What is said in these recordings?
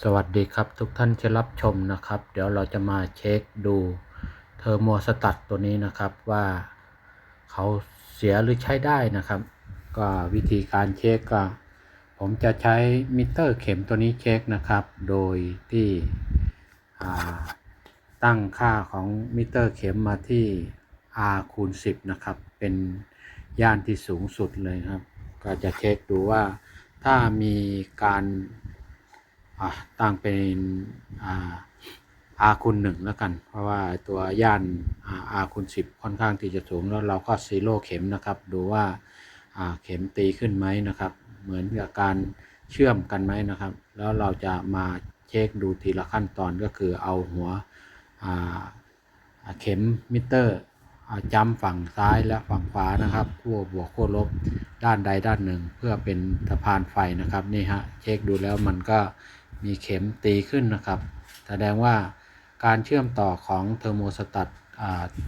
สวัสดีครับทุกท่านที่รับชมนะครับ เดี๋ยวเราจะมาเช็คดูเทอร์โมสตัตตัวนี้นะครับว่าเขาเสียหรือใช้ได้นะครับ ก็วิธีการเช็คก็ ผมจะใช้มิเตอร์เข็มตัวนี้เช็คนะครับ โดยที่ตั้งค่าของมิเตอร์เข็มมาที่ R คูณ10 นะครับ เป็นย่านที่สูงสุดเลยครับ ก็จะเช็คดูว่าถ้ามีการ ตั้งเป็นอา R คูณหนึ่งแล้วกัน เพราะว่าตัวย่านอา R คูณสิบค่อนข้างที่จะสูงแล้วเราก็ซีโร่เข็มนะครับ ดูว่าเข็มตีขึ้นไหมนะครับ เหมือนกับการเชื่อมกันไหมนะครับ แล้วเราจะมาเช็คดูทีละขั้นตอนก็คือเอาหัวเข็มมิเตอร์จำฝั่งซ้ายและฝั่งขวานะครับขั้วบวกขั้วลบด้านใดด้านหนึ่ง เพื่อเป็นสะพานไฟนะครับนี่ฮะเช็คดูแล้วมันก็ มีเข็มตีขึ้นนะครับ แสดงว่าการเชื่อมต่อของเทอร์โมสตัต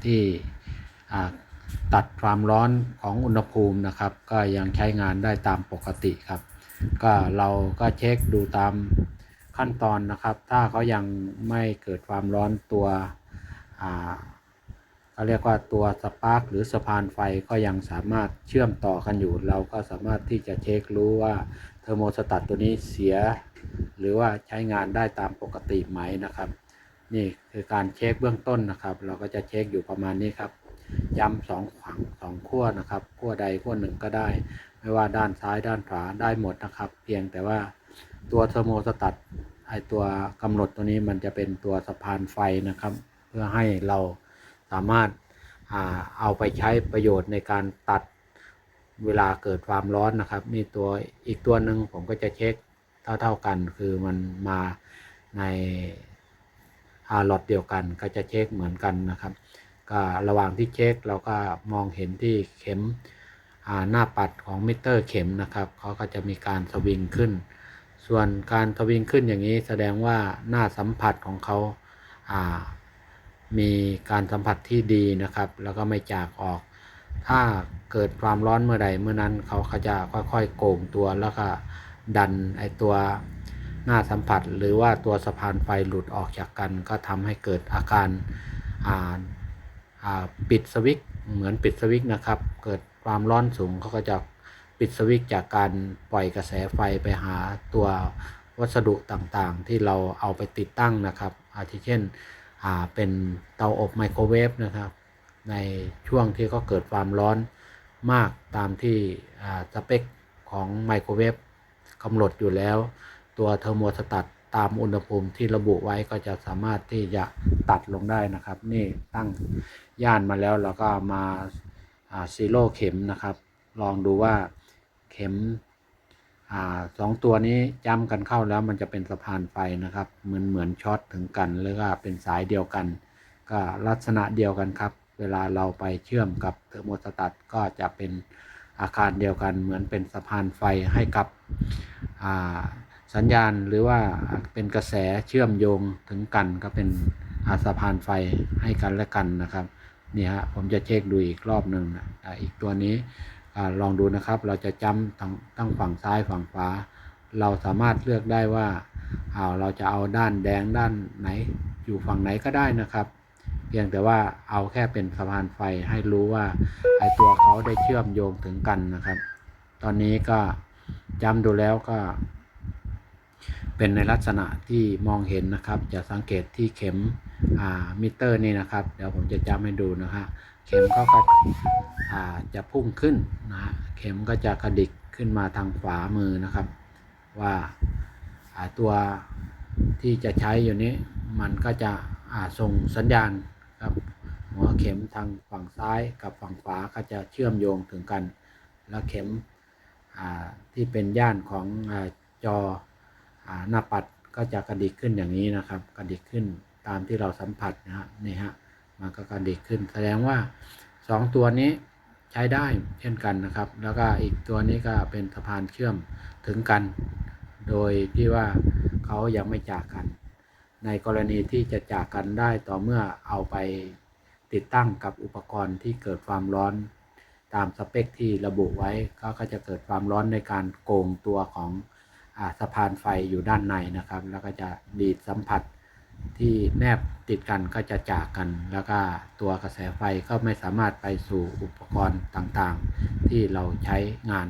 ที่ตัดความร้อนของอุณหภูมินะครับ ก็ยังใช้งานได้ตามปกติครับ ก็เราก็เช็คดูตามขั้นตอนนะครับ ถ้าเขายังไม่เกิดความร้อนตัว เขาเรียกว่าตัวสปาร์กหรือสะพานไฟก็ยังสามารถเชื่อมต่อกันอยู่ เราก็สามารถที่จะเช็ครู้ว่าเทอร์โมสตัตตัวนี้เสีย หรือว่าใช้งานได้ตามปกติไหมนะครับ นี่คือการเช็คเบื้องต้นนะครับ เราก็จะเช็คอยู่ประมาณนี้ครับย้ำสองฝั่งสองขั้วนะครับขั้วใดขั้วหนึ่งก็ได้ ไม่ว่าด้านซ้ายด้านขวาได้หมดนะครับ เพียงแต่ว่าตัวเทอร์โมสตัตไอตัวกำหนดตัวนี้มันจะเป็นตัวสะพานไฟนะครับ เพื่อให้เรา สามารถอาเอาไปใช้ประโยชน์ในการตัดเวลาเกิดความร้อนนะครับนี่ตัวอีกตัวหนึ่งผมก็จะเช็คเท่าเท่ากันคือมันมาในอาหลอดเดียวกันก็จะเช็คเหมือนกันนะครับ ก็ระหว่างที่เช็คเราก็มองเห็นที่เข็มหน้าปัดของมิเตอร์เข็มนะครับเขาก็จะมีการสวิงขึ้น ส่วนการสวิงขึ้นอย่างนี้แสดงว่าหน้าสัมผัสของเขาา มีการสัมผัสที่ดีนะครับ แล้วก็ไม่จากออก ถ้าเกิดความร้อนเมื่อใดเมื่อนั้นเขาก็จะค่อยๆโก่งตัวแล้วก็ดันไอตัวหน้าสัมผัส หรือว่าตัวสะพานไฟหลุดออกจากกัน ก็ทำให้เกิดอาการปิดสวิตช์เหมือนปิดสวิตช์นะครับ เกิดความร้อนสูงเขาก็จะปิดสวิตช์จากการปล่อยกระแสไฟไปหาตัววัสดุต่างๆ ที่เราเอาไปติดตั้งนะครับ อาทิเช่น เป็นเตาอบไมโครเวฟนะครับ ในช่วงที่เขาเกิดความร้อนมากตามที่สเปคของไมโครเวฟกำหนดอยู่แล้ว ตัวเทอร์โมสตัตตามอุณหภูมิที่ระบุไว้ก็จะสามารถที่จะตัดลงได้นะครับ นี่ตั้งย่านมาแล้วเราก็มาซีโร่เข็มนะครับ ลองดูว่าเข็ม สองตัวนี้จ้ำกันเข้าแล้วมันจะเป็นสะพานไฟนะครับ เหมือนเหมือนช็อตถึงกันหรือว่าเป็นสายเดียวกัน ก็ลักษณะเดียวกันครับ เวลาเราไปเชื่อมกับเทอร์โมสตัตก็จะเป็นอาคารเดียวกัน เหมือนเป็นสะพานไฟให้กับสัญญาณหรือว่าเป็นกระแสเชื่อมโยงถึงกันก็เป็นอาสะพานไฟให้กันและกันนะครับนี่ฮะผมจะเช็คดูอีกรอบหนึ่งนะอีกตัวนี้ ลองดูนะครับ เราจะจำทั้งทั้งฝั่งซ้ายฝั่งขวา เราสามารถเลือกได้ว่าเราจะเอาด้านแดงด้านไหน อยู่ฝั่งไหนก็ได้นะครับ เพียงแต่ว่าเอาแค่เป็นสะพานไฟให้รู้ว่าไอตัวเขาได้เชื่อมโยงถึงกันนะครับ ตอนนี้ก็จำดูแล้วก็ เป็นในลักษณะที่มองเห็นนะครับ จะสังเกตที่เข็มมิเตอร์นี่นะครับ เดี๋ยวผมจะจำให้ดูนะฮะ เข็มก็จะพุ่งขึ้นนะฮะเข็มก็จะกระดิกขึ้นมาทางขวามือนะครับ ว่าตัวที่จะใช้อยู่นี้มันก็จะส่งสัญญาณครับหัวเข็มทางฝั่งซ้ายกับฝั่งขวาก็จะเชื่อมโยงถึงกัน แล้วเข็มที่เป็นย่านของจอหน้าปัดก็จะกระดิกขึ้นอย่างนี้นะครับ กระดิกขึ้นตามที่เราสัมผัสนะฮะนี่ฮะ มันก็กระดิกขึ้น แสดงว่า 2 ตัวนี้ใช้ได้เช่นกันนะครับ แล้วก็อีกตัวนี้ก็เป็นสะพานเชื่อมถึงกัน โดยที่ว่าเขายังไม่จากกัน ในกรณีที่จะจากกันได้ต่อเมื่อเอาไปติดตั้งกับอุปกรณ์ที่เกิดความร้อนตามสเปคที่ระบุไว้ก็จะเกิดความร้อนในการโกงตัวของอสะพานไฟอยู่ด้านในนะครับ แล้วก็จะดีดสัมผัส ที่แนบติดกันก็จะจากกัน แล้วก็ตัวกระแสไฟก็ไม่สามารถไปสู่อุปกรณ์ต่างๆ ที่เราใช้งาน